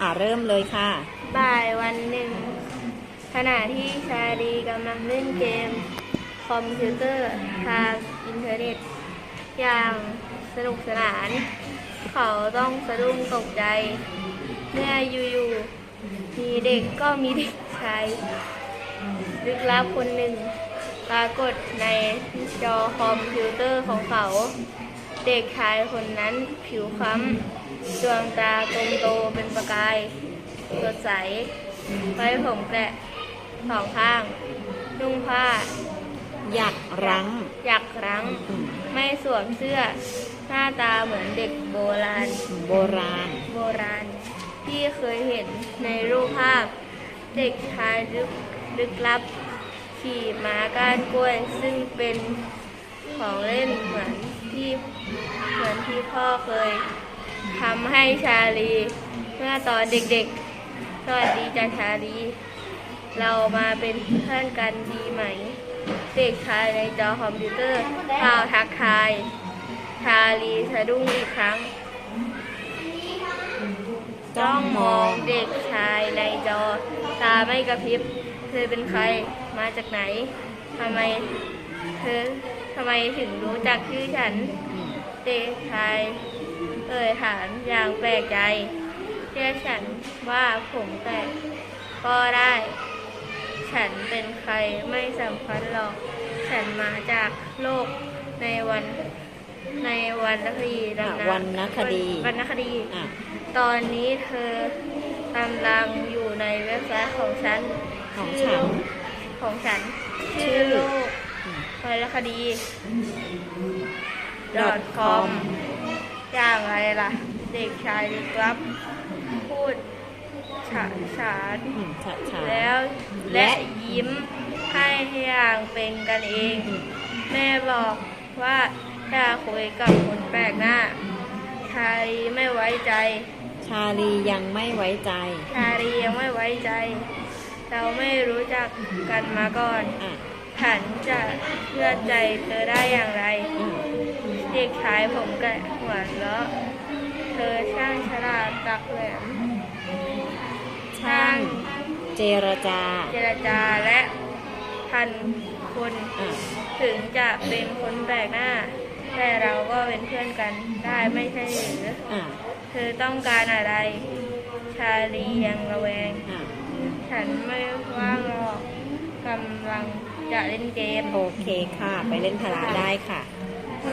อ่าเริ่มเลยค่ะ บ่ายวันหนึ่ง ขณะที่ชาลีกำลังเล่นเกม คอมพิวเตอร์ทางอินเทอร์เน็ต อย่างสนุกสนาน เขาต้องสะดุ้งตกใจ เมื่ออยู่ๆมีเด็กก็มีเด็กชายลึกลับคนหนึ่งปรากฏในจอคอมพิวเตอร์ของเขา เด็กชายคนนั้นผิวคล้ำดวงตากลมโตเป็นประกายสดใสไว้ผมแกะสองข้าง นุ่งผ้า อยากรั้ง อยากรั้งอืมไม่สวมเสื้อ หน้าตาเหมือนเด็กโบราณ โบราณ โบราณ ที่เคยเห็นในรูปภาพ เด็กชายลึกลึกลับ ขี่ม้าก้านกล้วย ซึ่งเป็นของเล่นเหมือน ที่พ่อเคยทำให้ชาลี เมื่อตอนเด็กๆ สวัสดีจ้าชาลี เรามาเป็นเพื่อนกันดีไหม เด็กชายในจอคอมพิวเตอร์พาวทักทาย ชาลีสะดุ้งอีกครั้งจ้องมองเด็กชายในจอ ตาไม่กระพริบ เธอเป็นใคร มาจากไหน ทำไม เธอทำไมถึงรู้จักชื่อฉัน เด็กชายเอ่ยถามอย่างแปลกใจเรียกฉันว่าผมแตกก็ได้ ฉันเป็นใครไม่สำคัญหรอก ฉันมาจากโลกในวันในวันคดีอะดำน้ำวรรณคดี วรรณคดี อะตอนนี้เธอกำลังอยู่ในเว็บไซต์ของฉันของชื่ฉัน โลกของฉัน ชื่ชื่ออโลกอืมวรรณคดี dot .com อย่างไรล่ะ เด็กชายลึกลับ พูดฉะฉานอืมฉะฉานแล้วและและยิ้มให้อย่างเป็นกันเองอืมแม่บอกว่าอย่าคุยกับคนแปลกหน้า ชาลีไม่ไว้ใจ ชาลียังไม่ไว้ใจ ชาลียังไม่ไว้ใจ เราไม่รู้จักกันมาก่อนอะฉันจะเชื่อใจเธอได้อย่างไรอืม เด็กชายผมแกะหัวเราะเธอช่างฉลาดตักแหลมช่างเจรจา เจรจาและพันคนอะถึงจะเป็นคนแปลกหน้า แต่เราก็เป็นเพื่อนกันได้ไม่ใช่หรืออะเธอต้องการอะไร ชาลียังระแวง อะฉันไม่ว่างหรอกกำลังจะเล่นเกม โอเคค่ะ ไปเล่นพละได้ค่ะค